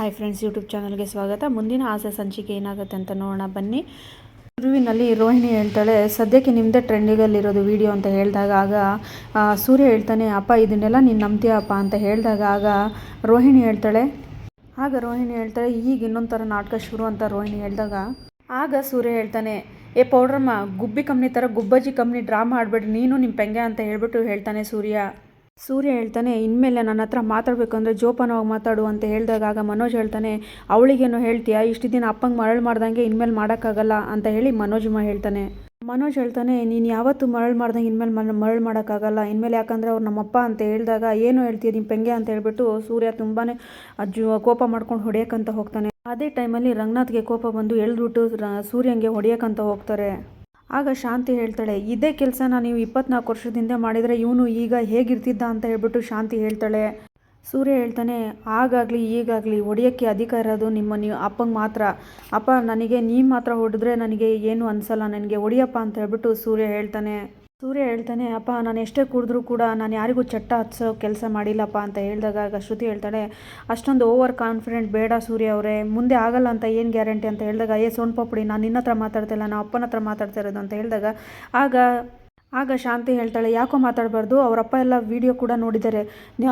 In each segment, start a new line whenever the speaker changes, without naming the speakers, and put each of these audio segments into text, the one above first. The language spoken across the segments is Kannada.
ಹಾಯ್ ಫ್ರೆಂಡ್ಸ್ ಯೂಟ್ಯೂಬ್ ಚಾನಲ್ಗೆ ಸ್ವಾಗತ. ಮುಂದಿನ ಆಸೆ ಸಂಚಿಕೆ ಏನಾಗುತ್ತೆ ಅಂತ ನೋಡೋಣ, ಬನ್ನಿ. ಗುರುವಿನಲ್ಲಿ ರೋಹಿಣಿ ಹೇಳ್ತಾಳೆ, ಸದ್ಯಕ್ಕೆ ನಿಮ್ಮದೇ ಟ್ರೆಂಡಿಗಲ್ಲಿರೋದು ವಿಡಿಯೋ ಅಂತ ಹೇಳಿದಾಗ ಆಗ ಸೂರ್ಯ ಹೇಳ್ತಾನೆ, ಅಪ್ಪ, ಇದನ್ನೆಲ್ಲ ನೀನು ನಂಬ್ತೀಯಪ್ಪ ಅಂತ ಹೇಳಿದಾಗ ಆಗ ರೋಹಿಣಿ ಹೇಳ್ತಾಳೆ. ಆಗ ರೋಹಿಣಿ ಹೇಳ್ತಾಳೆ, ಈಗ ಇನ್ನೊಂದು ಥರ ನಾಟಕ ಶುರು ಅಂತ ರೋಹಿಣಿ ಹೇಳಿದಾಗ ಆಗ ಸೂರ್ಯ ಹೇಳ್ತಾನೆ, ಏ ಪೌಡ್ರಮ್ಮ, ಗುಬ್ಬಿ ಕಂಪ್ನಿ ಥರ ಗುಬ್ಬಜ್ಜಿ ಕಂಪ್ನಿ ಡ್ರಾಮಾ ಆಡಬೇಡ್ರಿ ನೀನು ನಿಮ್ಮ ಪೆಂಗೆ ಅಂತ ಹೇಳ್ಬಿಟ್ಟು ಹೇಳ್ತಾನೆ ಸೂರ್ಯ. ಸೂರ್ಯ ಹೇಳ್ತಾನೆ, ಇನ್ಮೇಲೆ ನನ್ನ ಹತ್ರ ಮಾತಾಡಬೇಕು ಅಂದರೆ ಜೋಪಾನವಾಗಿ ಮಾತಾಡು ಅಂತ ಹೇಳಿದಾಗ ಆಗ ಮನೋಜ್ ಹೇಳ್ತಾನೆ, ಅವಳಿಗೇನು ಹೇಳ್ತೀಯಾ? ಇಷ್ಟು ದಿನ ಅಪ್ಪಂಗೆ ಮರಳು ಮಾಡ್ದಂಗೆ ಇನ್ಮೇಲೆ ಮಾಡೋಕ್ಕಾಗಲ್ಲ ಅಂತ ಹೇಳಿ ಮನೋಜಮ್ಮ ಹೇಳ್ತಾನೆ. ಮನೋಜ್ ಹೇಳ್ತಾನೆ, ನೀನು ಯಾವತ್ತೂ ಮರಳು ಮಾಡ್ದಂಗೆ ಇನ್ಮೇಲೆ ಮನ, ಮರಳು ಮಾಡೋಕ್ಕಾಗಲ್ಲ. ಇನ್ಮೇಲೆ ಯಾಕಂದರೆ ಅವ್ರು ನಮ್ಮಪ್ಪ ಅಂತ ಹೇಳಿದಾಗ ಏನು ಹೇಳ್ತೀಯ ನಿಮ್ಮ ಪೆಂಗೆ ಅಂತ ಹೇಳಿಬಿಟ್ಟು ಸೂರ್ಯ ತುಂಬಾ ಅಜ್ಜು, ಕೋಪ ಮಾಡ್ಕೊಂಡು ಹೊಡೆಯೋಕ್ಕಂತ ಹೋಗ್ತಾನೆ. ಅದೇ ಟೈಮಲ್ಲಿ ರಂಗನಾಥ್ಗೆ ಕೋಪ ಬಂದು ಎಳ್ದುಬಿಟ್ಟು ಸೂರ್ಯಂಗೆ ಹೊಡೆಯೋಕ್ಕಂತ ಹೋಗ್ತಾರೆ. ಆಗ ಶಾಂತಿ ಹೇಳ್ತಾಳೆ, ಇದೇ ಕೆಲಸನ ನೀವು ಇಪ್ಪತ್ನಾಲ್ಕು ವರ್ಷದಿಂದ ಮಾಡಿದರೆ ಇವನು ಈಗ ಹೇಗಿರ್ತಿದ್ದ ಅಂತ ಹೇಳ್ಬಿಟ್ಟು ಶಾಂತಿ ಹೇಳ್ತಾಳೆ. ಸೂರ್ಯ ಹೇಳ್ತಾನೆ ಆಗಾಗಲಿ ಈಗಾಗಲಿ ಹೊಡೆಯೋಕ್ಕೆ ಅಧಿಕಾರ ಇರೋದು ನಿಮ್ಮ ನೀವು ಅಪ್ಪಂಗೆ ಮಾತ್ರ. ಅಪ್ಪ, ನನಗೆ ನೀವು ಮಾತ್ರ ಹೊಡೆದ್ರೆ ನನಗೆ ಏನು ಅನಿಸಲ್ಲ, ನನಗೆ ಹೊಡಿಯಪ್ಪ ಅಂತ ಹೇಳ್ಬಿಟ್ಟು ಸೂರ್ಯ ಹೇಳ್ತಾನೆ. ಸೂರ್ಯ ಹೇಳ್ತಾನೆ, ಅಪ್ಪ, ನಾನು ಎಷ್ಟೇ ಕುಡಿದ್ರೂ ಕೂಡ ನಾನು ಯಾರಿಗೂ ಚಟ್ಟ ಹಚ್ಚೋ ಕೆಲಸ ಮಾಡಿಲ್ಲಪ್ಪ ಅಂತ ಹೇಳಿದಾಗ ಆಗ ಶ್ರುತಿ ಹೇಳ್ತಾಳೆ, ಅಷ್ಟೊಂದು ಓವರ್ ಕಾನ್ಫಿಡೆಂಟ್ ಬೇಡ ಸೂರ್ಯ ಅವರೇ, ಮುಂದೆ ಆಗಲ್ಲ ಅಂತ ಏನು ಗ್ಯಾರಂಟಿ? ಅಂತ ಹೇಳಿದಾಗ, ಏ, ಸೋನ್ ಪಾಪುಡಿ, ನಾನು ನಿನ್ನ ಹತ್ರ ಮಾತಾಡ್ತಿಲ್ಲ ನಾನು ಅಪ್ಪನ ಹತ್ರ ಮಾತಾಡ್ತಾ ಇರೋದು ಅಂತ ಹೇಳಿದಾಗ, ಆಗ ಆಗ ಶಾಂತಿ ಹೇಳ್ತಾಳೆ, ಯಾಕೋ ಮಾತಾಡಬಾರ್ದು, ಅವರಪ್ಪ ಎಲ್ಲ ವಿಡಿಯೋ ಕೂಡ ನೋಡಿದ್ದಾರೆ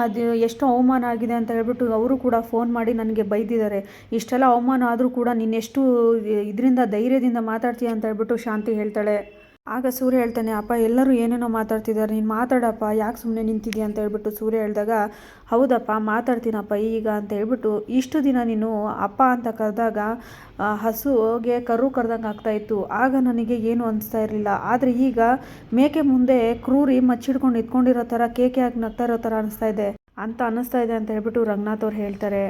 ಅದು ಎಷ್ಟು ಅವಮಾನ ಆಗಿದೆ ಅಂತ ಹೇಳ್ಬಿಟ್ಟು ಅವರು ಕೂಡ ಫೋನ್ ಮಾಡಿ ನನಗೆ ಬೈದಿದ್ದಾರೆ, ಇಷ್ಟೆಲ್ಲ ಅವಮಾನ ಆದರೂ ಕೂಡ ನೀನೆಷ್ಟು ಇದರಿಂದ ಧೈರ್ಯದಿಂದ ಮಾತಾಡ್ತೀಯ ಅಂತ ಹೇಳ್ಬಿಟ್ಟು ಶಾಂತಿ ಹೇಳ್ತಾಳೆ. ಆಗ ಸೂರ್ಯ ಹೇಳ್ತಾನೆ, ಅಪ್ಪ, ಎಲ್ಲರೂ ಏನೇನೋ ಮಾತಾಡ್ತಿದ್ದಾರೆ, ನೀನು ಮಾತಾಡಪ್ಪ, ಯಾಕೆ ಸುಮ್ಮನೆ ನಿಂತಿದ್ಯಾ? ಅಂತ ಹೇಳ್ಬಿಟ್ಟು ಸೂರ್ಯ ಹೇಳಿದಾಗ, ಹೌದಪ್ಪ, ಮಾತಾಡ್ತೀನಪ್ಪ ಈಗ ಅಂತ ಹೇಳ್ಬಿಟ್ಟು ಇಷ್ಟು ದಿನ ನೀನು ಅಪ್ಪ ಅಂತ ಕರೆದಾಗ ಹಸುಗೆ ಕರು ಕರೆದಂಗೆ ಆಗ್ತಾಯಿತ್ತು ಆಗ ನನಗೆ ಏನು ಅನಿಸ್ತಾ ಇರಲಿಲ್ಲ. ಆದರೆ ಈಗ ಮೇಕೆ ಮುಂದೆ ಕ್ರೂರಿ ಮಚ್ಚಿಡ್ಕೊಂಡು ಇದ್ಕೊಂಡಿರೋ ಥರ, ಕೇಕೆ ಆಗಿ ನಗ್ತಾ ಇರೋ ಥರ ಅನಿಸ್ತಾ ಇದೆ. ಅಂತ ಅನ್ನಿಸ್ತಾ ಇದೆ ಅಂತ ಹೇಳ್ಬಿಟ್ಟು ರಂಗನಾಥ್ ಅವ್ರು ಹೇಳ್ತಾರೆ.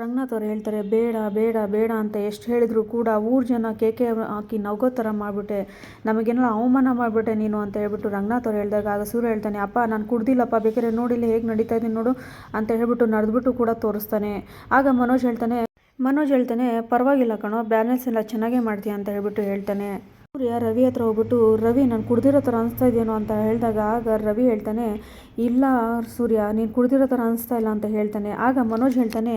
ರಂಗನಾಥ್ ಅವ್ರು ಹೇಳ್ತಾರೆ, ಬೇಡ ಬೇಡ ಬೇಡ ಅಂತ ಎಷ್ಟು ಹೇಳಿದ್ರು ಕೂಡ ಊರು ಜನ ಕೇಕೆ ಹಾಕಿ ನಗೋ ಥರ ಮಾಡಿಬಿಟ್ಟೆ. ನಮಗೇನೆಲ್ಲ ಅವಮಾನ ಮಾಡಿಬಿಟ್ಟೆ ನೀನು ಅಂತ ಹೇಳ್ಬಿಟ್ಟು ರಂಗನಾಥ್ ಅವ್ರು ಹೇಳಿದಾಗ ಆಗ ಸೂರ್ಯ ಹೇಳ್ತಾನೆ, ಅಪ್ಪ, ನಾನು ಕುಡ್ದಿಲ್ಲಪ್ಪ, ಬೇಕಾದ್ರೆ ನೋಡಿಲ್ಲ ಹೇಗೆ ನಡೀತಾ ಇದ್ದೀನಿ ನೋಡು ಅಂತ ಹೇಳ್ಬಿಟ್ಟು ನಡೆದ್ಬಿಟ್ಟು ಕೂಡ ತೋರಿಸ್ತಾನೆ. ಆಗ ಮನೋಜ್ ಹೇಳ್ತಾನೆ ಮನೋಜ್ ಹೇಳ್ತಾನೆ, ಪರವಾಗಿಲ್ಲ ಕಣೋ ಬ್ಯಾಲೆನ್ಸ್ ಎಲ್ಲ ಚೆನ್ನಾಗೇ ಮಾಡ್ತೀಯ ಅಂತ ಹೇಳ್ಬಿಟ್ಟು ಹೇಳ್ತಾನೆ. ಸೂರ್ಯ ರವಿ ಹತ್ರ ಹೋಗ್ಬಿಟ್ಟು, ರವಿ, ನಾನು ಕುಡ್ದಿರೋ ಥರ ಅನಿಸ್ತಾ ಅಂತ ಹೇಳಿದಾಗ ಆಗ ರವಿ ಹೇಳ್ತಾನೆ, ಇಲ್ಲ ಸೂರ್ಯ, ನೀನು ಕುಡ್ದಿರೋ ಥರ ಅನಿಸ್ತಾ ಇಲ್ಲ ಅಂತ ಹೇಳ್ತಾನೆ. ಆಗ ಮನೋಜ್ ಹೇಳ್ತಾನೆ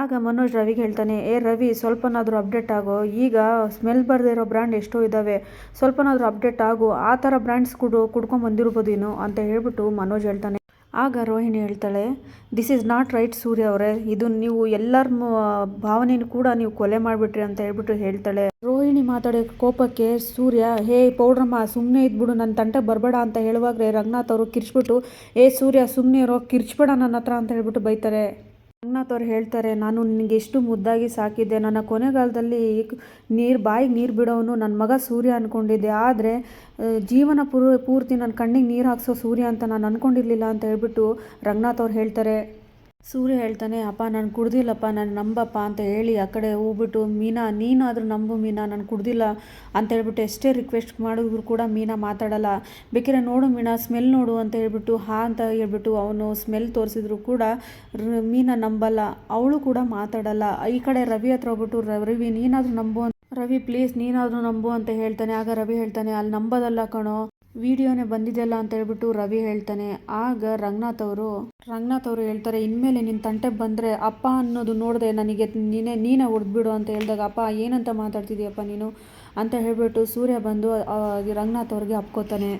ಆಗ ಮನೋಜ್ ರವಿಗೆ ಹೇಳ್ತಾನೆ, ಏ ರವಿ, ಸ್ವಲ್ಪನಾದರೂ ಅಪ್ಡೇಟ್ ಆಗೋ. ಈಗ ಸ್ಮೆಲ್ ಬರದೇ ಇರೋ ಬ್ರ್ಯಾಂಡ್ ಎಷ್ಟೋ ಇದ್ದಾವೆ ಸ್ವಲ್ಪನಾದರೂ ಅಪ್ಡೇಟ್ ಆಗು. ಆ ಥರ ಬ್ರ್ಯಾಂಡ್ಸ್ ಕುಡು, ಕುಡ್ಕೊಂಡು ಅಂತ ಹೇಳ್ಬಿಟ್ಟು ಮನೋಜ್ ಹೇಳ್ತಾನೆ. ಆಗ ರೋಹಿಣಿ ಹೇಳ್ತಾಳೆ this is not right Surya ಅವರೇ. ಇದು ನೀವು ಎಲ್ಲರ ಭಾವನೆನೂ ಕೂಡ ನೀವು ಕೊಲೆ ಮಾಡಿಬಿಟ್ರಿ ಅಂತ ಹೇಳ್ಬಿಟ್ಟು ಹೇಳ್ತಾಳೆ. ರೋಹಿಣಿ ಮಾತಾಡೋ ಕೋಪಕ್ಕೆ, ಸೂರ್ಯ, ಹೇ, ಪೌಡ್ರಮ್ಮ ಸುಮ್ಮನೆ ಇದ್ಬಿಡು. ನನ್ನ ತಂಟೆ ಬರಬೇಡ ಅಂತ ಹೇಳುವಾಗಲೇ ರಂಗನಾಥ್ ಅವರು ಕಿರ್ಚ್ಬಿಟ್ಟು, ಏ ಸೂರ್ಯ ಸುಮ್ಮನೆ ಇರೋ, ಕಿರ್ಚ್ಬೇಡ ನನ್ನ ಹತ್ರ ಅಂತ ಹೇಳ್ಬಿಟ್ಟು ಬೈತಾರೆ. ರಂಗನಾಥ್ ಅವ್ರು ಹೇಳ್ತಾರೆ, ನಾನು ನಿನಗೆ ಎಷ್ಟು ಮುದ್ದಾಗಿ ಸಾಕಿದ್ದೆ. ನನ್ನ ಕೊನೆಗಾಲದಲ್ಲಿ ನೀರು, ಬಾಯಿಗೆ ನೀರು ಬಿಡೋನು ನನ್ನ ಮಗ ಸೂರ್ಯ ಅಂದ್ಕೊಂಡಿದ್ದೆ ಆದರೆ ಜೀವನ ಪೂರ್, ಪೂರ್ತಿ ನನ್ನ ಕಣ್ಣಿಗೆ ನೀರು ಹಾಕ್ಸೋ ಸೂರ್ಯ ಅಂತ ನಾನು ಅಂದ್ಕೊಂಡಿರ್ಲಿಲ್ಲ ಅಂತ ಹೇಳ್ಬಿಟ್ಟು ರಂಗನಾಥ್ ಅವ್ರು ಹೇಳ್ತಾರೆ. ಸೂರ್ಯ ಹೇಳ್ತಾನೆ, ಅಪ್ಪ, ನಾನು ಕುಡ್ದಿಲ್ಲಪ್ಪ, ನಾನು ನಂಬಪ್ಪ ಅಂತ ಹೇಳಿ ಆ ಕಡೆ ಹೋಗ್ಬಿಟ್ಟು, ಮೀನಾ, ನೀನಾದರೂ ನಂಬು ಮೀನಾ, ನಾನು ಕುಡ್ದಿಲ್ಲ ಅಂತ ಹೇಳ್ಬಿಟ್ಟು ಎಷ್ಟೇ ರಿಕ್ವೆಸ್ಟ್ ಮಾಡಿದ್ರು ಕೂಡ ಮೀನಾ ಮಾತಾಡಲ್ಲ. ಬೇಕಿದ್ರೆ ನೋಡು ಮೀನಾ ಸ್ಮೆಲ್ ನೋಡು ಅಂತ ಹೇಳ್ಬಿಟ್ಟು, ಹಾ ಅಂತ ಹೇಳ್ಬಿಟ್ಟು ಅವನು ಸ್ಮೆಲ್ ತೋರಿಸಿದ್ರು ಕೂಡ ಮೀನಾ ನಂಬಲ್ಲ. ಅವಳು ಕೂಡ ಮಾತಾಡಲ್ಲ. ಈ ಕಡೆ ರವಿ ಹತ್ರ ಹೋಗ್ಬಿಟ್ಟು ರವಿ, ನೀನಾದರೂ ನಂಬು ರವಿ ಪ್ಲೀಸ್ ನೀನಾದರೂ ನಂಬು ಅಂತ ಹೇಳ್ತಾನೆ. ಆಗ ರವಿ ಹೇಳ್ತಾನೆ, ಅಲ್ಲಿ ನಂಬೋದಲ್ಲ ಕಣೋ. ವಿಡಿಯೋನೇ ಬಂದಿದೆಯಲ್ಲ ಅಂತ ಹೇಳ್ಬಿಟ್ಟು ರವಿ ಹೇಳ್ತಾನೆ. ಆಗ ರಂಗನಾಥ್ ಅವರು ರಂಗನಾಥ್ ಅವರು ಹೇಳ್ತಾರೆ, ಇನ್ಮೇಲೆ ನಿನ್ನ ತಂಟೆ ಬಂದರೆ ಅಪ್ಪ ಅನ್ನೋದು ನೋಡಿದೆ ನನಗೆ, ನೀನೇ ನೀನೇ ಹೊಡೆದ್ಬಿಡು ಅಂತ ಹೇಳಿದಾಗ, ಅಪ್ಪ, ಏನಂತ ಮಾತಾಡ್ತಿದ್ದೀಯಪ್ಪ ನೀನು? ಅಂತ ಹೇಳ್ಬಿಟ್ಟು ಸೂರ್ಯ ಬಂದು ರಂಗನಾಥ್ ಅವ್ರಿಗೆ ಅಪ್ಕೋತಾನೆ.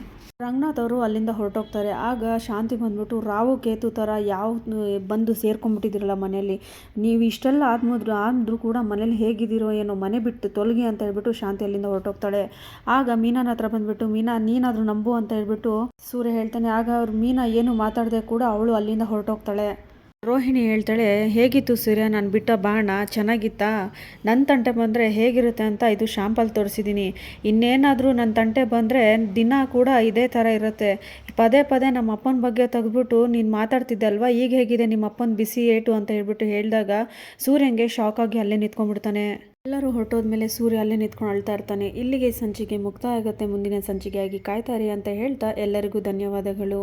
ರಂಗನಾಥ್ ಅವರು ಅಲ್ಲಿಂದ ಹೊರಟೋಗ್ತಾರೆ. ಆಗ ಶಾಂತಿ ಬಂದ್ಬಿಟ್ಟು ರಾವು ಕೇತು ಥರ ಯಾವ, ಬಂದು ಸೇರ್ಕೊಂಡ್ಬಿಟ್ಟಿದ್ದೀರಲ್ಲ ಮನೆಯಲ್ಲಿ? ನೀವು ಇಷ್ಟೆಲ್ಲ ಆದ್ಮದ್ರು, ಆದ್ರೂ ಕೂಡ ಮನೇಲಿ ಹೇಗಿದ್ದೀರೋ ಏನೋ ಮನೆ ಬಿಟ್ಟು ತೊಲಗಿ ಅಂತ ಹೇಳ್ಬಿಟ್ಟು ಶಾಂತಿ ಅಲ್ಲಿಂದ ಹೊರಟೋಗ್ತಾಳೆ. ಆಗ ಮೀನಾನ ಹತ್ರ ಬಂದ್ಬಿಟ್ಟು, ಮೀನಾ, ನೀನಾದರೂ ನಂಬು ಅಂತ ಹೇಳ್ಬಿಟ್ಟು ಸೂರ್ಯ ಹೇಳ್ತಾನೆ, ಆಗ ಅವ್ರ ಮೀನಾ ಏನು ಮಾತಾಡದೆ ಕೂಡ ಅವಳು ಅಲ್ಲಿಂದ ಹೊರಟೋಗ್ತಾಳೆ. ರೋಹಿಣಿ ಹೇಳ್ತಾಳೆ, ಹೇಗಿತ್ತು ಸೂರ್ಯ, ನಾನು ಬಿಟ್ಟ ಬಾಣ ಚೆನ್ನಾಗಿತ್ತಾ? ನನ್ನ ತಂಟೆ ಬಂದರೆ ಹೇಗಿರುತ್ತೆ ಅಂತ ಇದು ಶಾಂಪಲ್ ತೋರಿಸಿದ್ದೀನಿ ಇನ್ನೇನಾದರೂ ನನ್ನ ತಂಟೆ ಬಂದರೆ ದಿನ ಕೂಡ ಇದೇ ಥರ ಇರುತ್ತೆ. ಪದೇ ಪದೇ ನಮ್ಮ ಅಪ್ಪನ ಬಗ್ಗೆ ತೆಗೆದ್ಬಿಟ್ಟು ನೀನು ಮಾತಾಡ್ತಿದ್ದೆ ಅಲ್ವಾ? ಈಗ ಹೇಗಿದೆ ನಿಮ್ಮ ಅಪ್ಪನ ಬಿಸಿ ಏಟು? ಅಂತ ಹೇಳ್ಬಿಟ್ಟು ಹೇಳಿದಾಗ ಸೂರ್ಯಂಗೆ ಶಾಕ್ ಆಗಿ ಅಲ್ಲೇ ನಿಂತ್ಕೊಂಡ್ಬಿಡ್ತಾನೆ. ಎಲ್ಲರೂ ಹೊರಟೋದ್ಮೇಲೆ ಸೂರ್ಯ ಅಲ್ಲೇ ನಿಂತ್ಕೊಂಡು ಅಳ್ತಾ ಇರ್ತಾನೆ. ಇಲ್ಲಿಗೆ ಸಂಚಿಕೆ ಮುಕ್ತಾಯ ಆಗುತ್ತೆ, ಮುಂದಿನ ಸಂಚಿಕೆಯಾಗಿ ಕಾಯ್ತಾರೆ ಅಂತ ಹೇಳ್ತಾ ಎಲ್ಲರಿಗೂ ಧನ್ಯವಾದಗಳು.